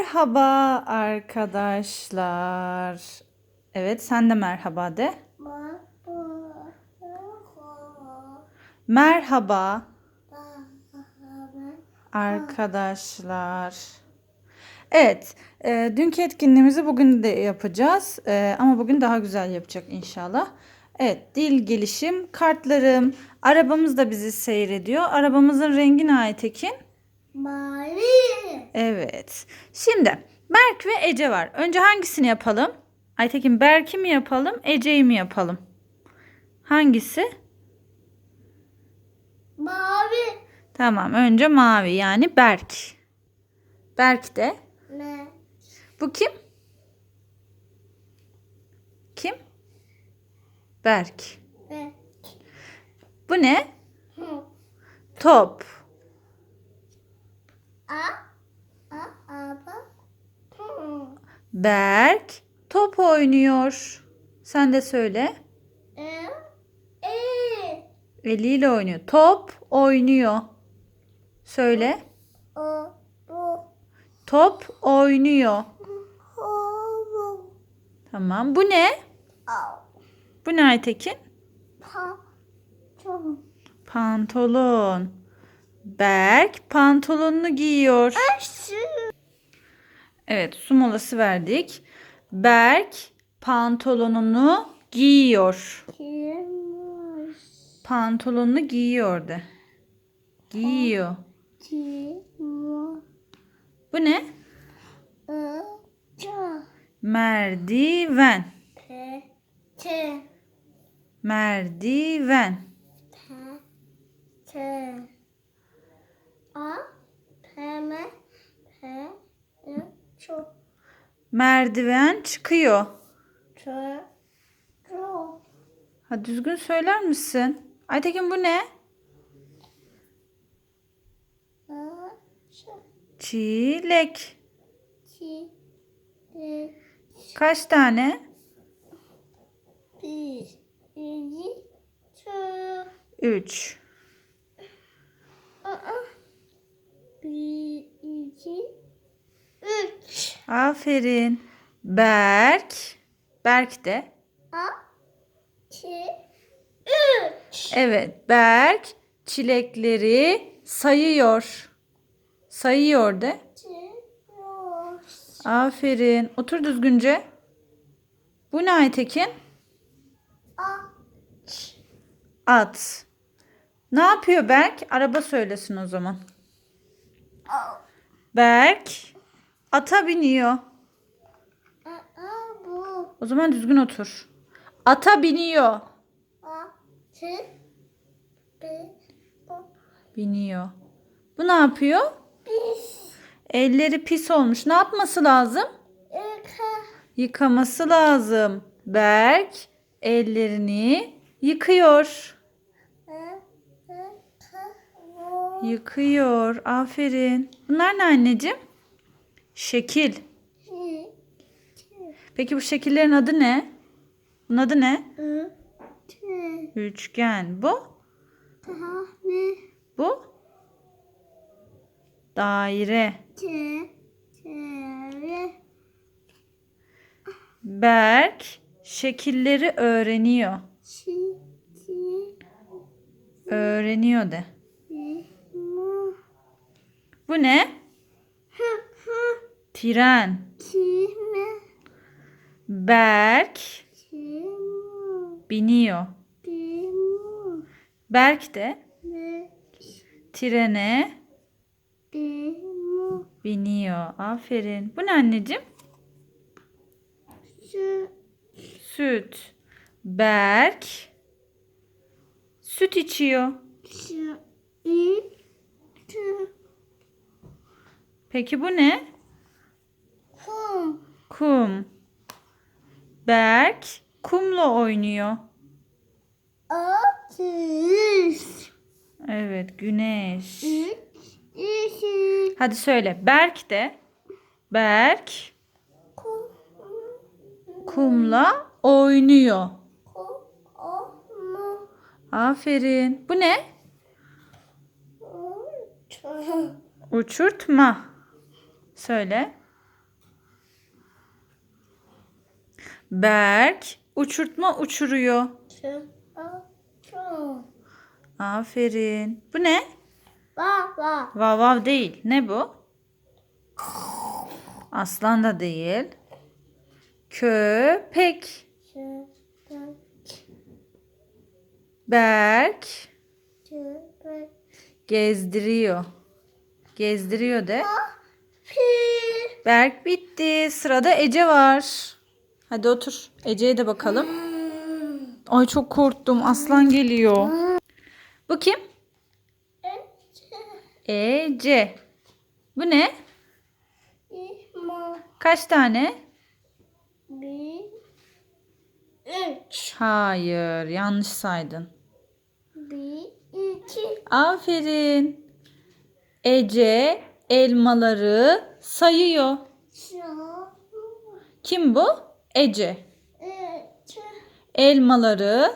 Merhaba arkadaşlar. Evet sen de merhaba de. Merhaba arkadaşlar. Evet, e, dünkü etkinliğimizi bugün de yapacağız. E, ama bugün daha güzel yapacak inşallah. Evet, dil gelişim kartlarım. Arabamız da bizi seyrediyor. Arabamızın rengi ne Aytekin? Mavi. Evet. Şimdi Berk ve Ece var. Önce hangisini yapalım? Aytekin Berk'i mi yapalım, Ece'yi mi yapalım? Hangisi? Mavi. Tamam, önce mavi yani Berk. Berk de. Ne? Bu kim? Kim? Berk. Ne? Bu ne? Hı. Top. A. A. Araba. Hı. Berk top oynuyor. Sen de söyle. Eliyle oynuyor. Top oynuyor. Söyle. O. Bu. Top oynuyor. Tamam. Bu ne? Bu ne Aytekin? Pa. Çok. Pantolon. Berk pantolonunu giyiyor. Evet, su molası verdik. Berk pantolonunu giyiyor. Pantolonunu giyiyor de. Giyiyor. Bu ne? Merdiven. T. Merdiven. A. P. M. P. I. Çok. Merdiven çıkıyor. Çok. Ha düzgün söyler misin? Aytekin bu ne? Çilek. E. Kaç tane? Bir. İki. Çok. Üç. Aa. Bir. İki, Üç. Aferin. Berk. Berk de. A. iki, Üç. Evet, Berk çilekleri sayıyor. Sayıyor de. Çiroz. Aferin. Otur düzgünce. Bu ne Aytekin? Aç. At. Ne yapıyor Berk? Araba söylesin o zaman. Berk ata biniyor. Aa, bu. O zaman düzgün otur. Ata biniyor. Biniyor. Bu ne yapıyor? Biz. Elleri pis olmuş. Ne yapması lazım? İka. Yıkaması lazım. Berk ellerini yıkıyor. Yıkıyor. Aferin. Bunlar ne anneciğim? Şekil. Peki bu şekillerin adı ne? Bunun adı ne? Üçgen. Bu? Bu? Daire. Berk şekilleri öğreniyor. Öğreniyor de. Bu ne? Tren. Berk biniyor. Berk de trene biniyor. Aferin. Bu ne anneciğim? Süt. Berk süt içiyor. Peki bu ne? Kum. Berk kumla oynuyor. Evet, güneş. Hadi söyle. Berk de. Berk kumla oynuyor. Aferin. Bu ne? Uçurtma. Söyle. Berk uçurtma uçuruyor. Aferin. Bu ne? Vav vav. Vav vav değil. Ne bu? Aslan da değil. Köpek. Köpek. Berk. Köpek. Gezdiriyor. Gezdiriyor de. Ah. Berk bitti. Sırada Ece var. Hadi otur. Ece'ye de bakalım. Ay çok korktum. Aslan geliyor. Bu kim? Ece. Bu ne? Kaç tane? Bir. Üç. Hayır, yanlış saydın. Bir. iki. Aferin. Ece elmaları sayıyor. Kim bu? Ece. Elmaları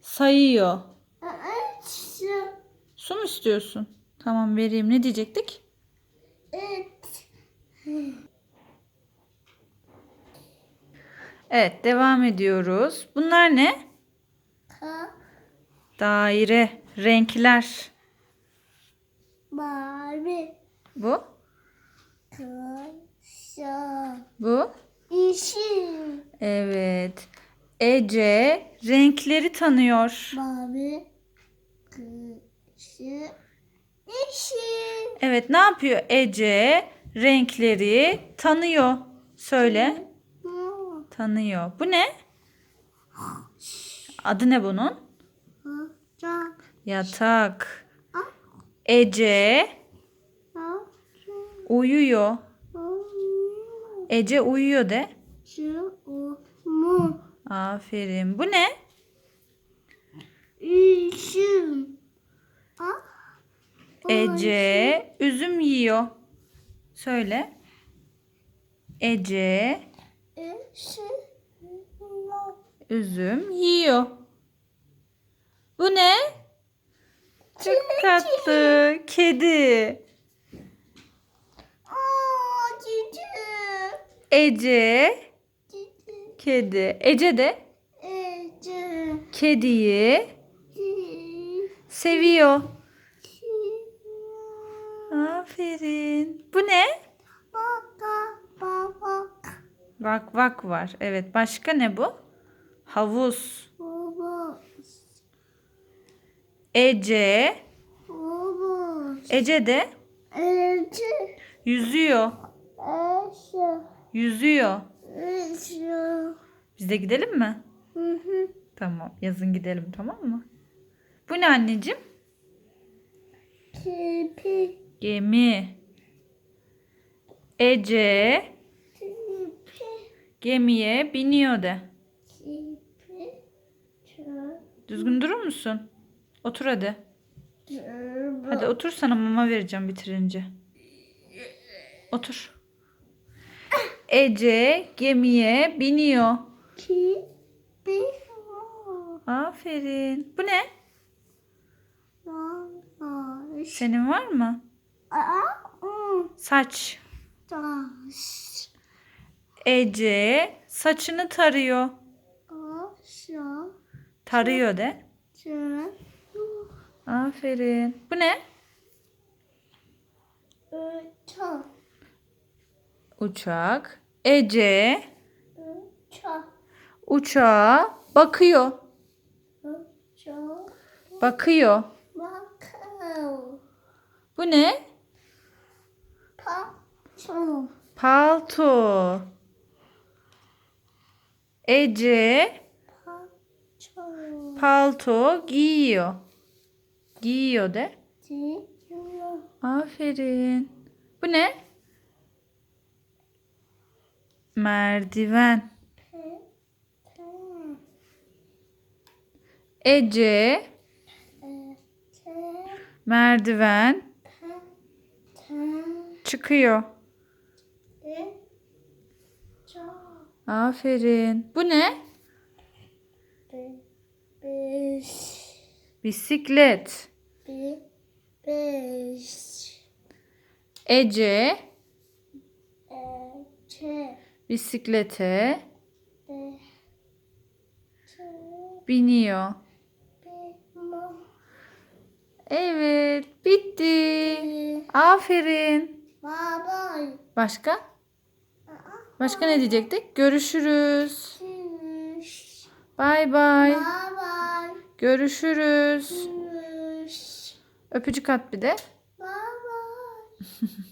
sayıyor. Su mu istiyorsun? Tamam vereyim. Ne diyecektik? Üç. Evet, devam ediyoruz. Bunlar ne? Daire, renkler. Mavi. Bu, Kısa. bu. Yeşil. Evet. Ece renkleri tanıyor. Mavi. Kısa. Yeşil. Evet, ne yapıyor Ece? Renkleri tanıyor. Söyle. Tanıyor. Bu ne? Adı ne bunun? Ocak. Yatak. Ece uyuyor. Ece uyuyor de. Aferin. Bu ne? Üzüm. Ece üzüm yiyor. Söyle. Ece üzüm yiyor. Bu ne? Çok tatlı. Kedi. Aa, cici. Ece Cici. kedi. Ece de Ece. kediyi seviyor. Aferin. Bu ne? Baba. Baba. Vak vak var. Evet. Başka ne bu? Havuz. Baba. Ece. Ece de Ece. yüzüyor. Ece. Yüzüyor. Ece. Biz de gidelim mi? Hı hı. Tamam. Yazın gidelim tamam mı? Bu ne anneciğim? Pipi. Gemi. Ece Pipi. gemiye biniyor de. Çöp. Düzgün durur musun? Otur hadi. Çöp. Hadi otur sana mama vereceğim bitirince. Otur. Ece gemiye biniyor. Aferin. Bu ne? Senin var mı? Saç. Ece saçını tarıyor. Tarıyor de. Aferin. Bu ne? Uçak. Uçak. Ece Uçak. uçağa bakıyor. Uçak. Bakıyor. Bakalım. Bu ne? Patron. Palto. Ece Patron. palto giyiyor. Giyiyor de. Diyor. Aferin. Bu ne? Merdiven. Ece merdiven çıkıyor. Aferin. Bu ne? Beş. Bisiklet. Bir. Beş. Ece Ece. bisiklete e, biniyor. Evet, bitti. e, Aferin. baba, Başka? Başka ne diyecektik? Görüşürüz. bay. baba, Görüşürüz. Öpücük at bir de. baba.